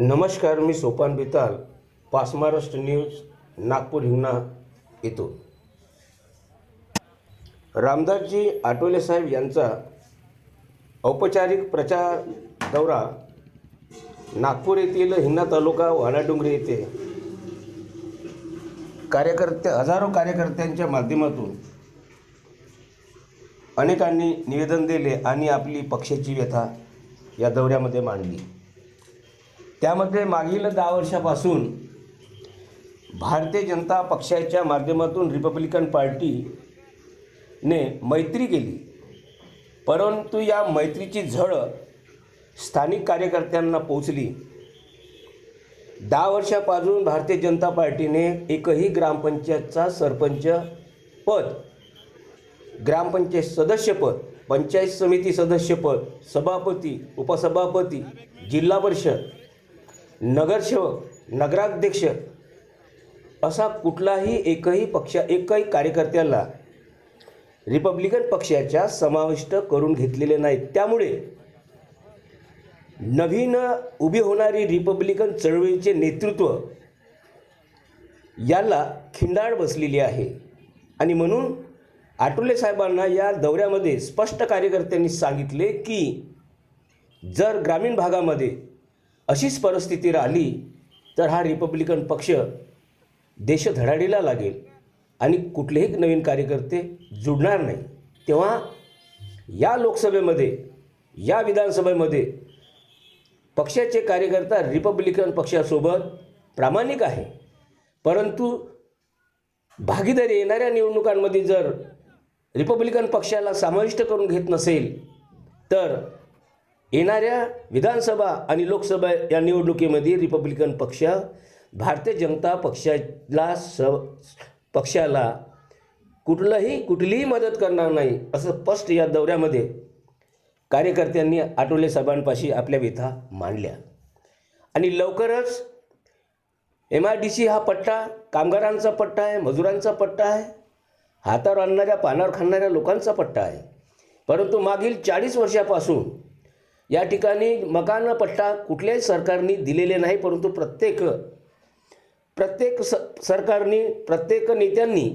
नमस्कार मी सोपान बिताल पास महाराष्ट्र न्यूज नागपूर हिंगणा येतो रामदासजी आठवले साहेब यांचा औपचारिक प्रचार दौरा नागपूर येथील हिंगणा तालुका वाणाडुंगरी येथे. कार्यकर्ते हजारो कार्यकर्त्यांच्या माध्यमातून अनेकांनी निवेदन दिले आणि आपली पक्षाची व्यथा या दौऱ्यामध्ये मांडली. त्यामध्ये मागील दहा वर्षापासून भारतीय जनता पक्षाच्या माध्यमातून रिपब्लिकन पार्टीने मैत्री केली. परंतु या मैत्रीची झळ स्थानिक कार्यकर्त्यांना पोचली दहा वर्षापासून भारतीय जनता पार्टीने एकही ग्रामपंचायतचा सरपंच पद ग्रामपंचायत सदस्यपद पंचायत समिती सदस्यपद सभापती उपसभापती जिल्हा परिषद नगरसेवक नगराध्यक्ष असा कुठलाही एकही पक्ष एकही कार्यकर्त्याला रिपब्लिकन पक्षाच्या समाविष्ट करून घेतलेले नाहीत. त्यामुळे नवीन उभी होणारी रिपब्लिकन चळवळीचे नेतृत्व याला खिंडाळ बसलेली आहे. आणि म्हणून आटोले साहेबांना या दौऱ्यामध्ये स्पष्ट कार्यकर्त्यांनी सांगितले की जर ग्रामीण भागामध्ये अशीच परिस्थिती राहिली तर हा रिपब्लिकन पक्ष देश धडाडीला लागेल आणि कुठलेही नवीन कार्यकर्ते जुडणार नाही. तेव्हा या लोकसभेमध्ये या विधानसभेमध्ये पक्षाचे कार्यकर्ता रिपब्लिकन पक्षासोबत प्रामाणिक आहे. परंतु भागीदारी येणाऱ्या निवडणुकांमध्ये जर रिपब्लिकन पक्षाला समाविष्ट करून घेत नसेल तर येणाऱ्या विधानसभा आणि लोकसभा या निवडणुकीमध्ये रिपब्लिकन पक्ष भारतीय जनता पक्षाला स पक्षाला कुठलंही कुठलीही मदत करणार नाही असं स्पष्ट या दौऱ्यामध्ये कार्यकर्त्यांनी आठवले साहेबांपाशी आपल्या व्यथा मांडल्या. आणि लवकरच एम आय डी सी हा पट्टा कामगारांचा पट्टा आहे मजुरांचा पट्टा आहे हातावर आणणाऱ्या पानावर खाणाऱ्या लोकांचा पट्टा आहे. परंतु मागील चाळीस वर्षापासून या ठिकाणी मकान पट्टा कुठल्याही सरकारने दिलेले नाही परंतु प्रत्येक प्रत्येक स सरकारने प्रत्येक नेत्यांनी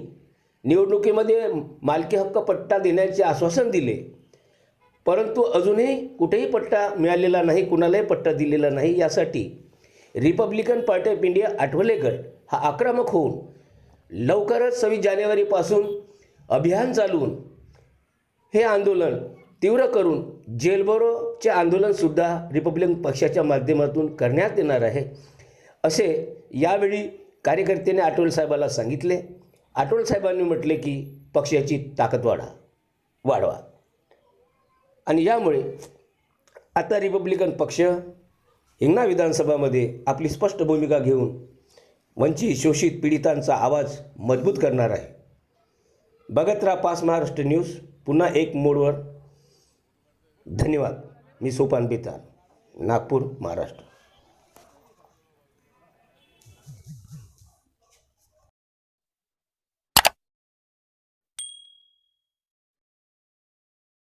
निवडणुकीमध्ये मालकी हक्क पट्टा देण्याचे आश्वासन दिले. परंतु अजूनही कुठेही पट्टा मिळालेला नाही कुणालाही पट्टा दिलेला नाही. यासाठी Republican party of India Athawale गट हा आक्रमक होऊन लवकरच सव्वीस जानेवारीपासून अभियान चालवून हे आंदोलन तीव्र करून जेलबरोचे आंदोलनसुद्धा रिपब्लिकन पक्षाच्या माध्यमातून करण्यात येणार आहे. असे यावेळी कार्यकर्त्याने आठवले साहेबाला सांगितले. आठवले साहेबांनी म्हटले की पक्षाची ताकद वाढा वाढवा. आणि यामुळे आता रिपब्लिकन पक्ष हिंगणा विधानसभामध्ये आपली स्पष्ट भूमिका घेऊन वंचित शोषित पीडितांचा आवाज मजबूत करणार आहे. बघत राहा पास महाराष्ट्र न्यूज. पुन्हा एक मोडवर धन्यवाद. मी सोपान बेताल नागपूर महाराष्ट्र.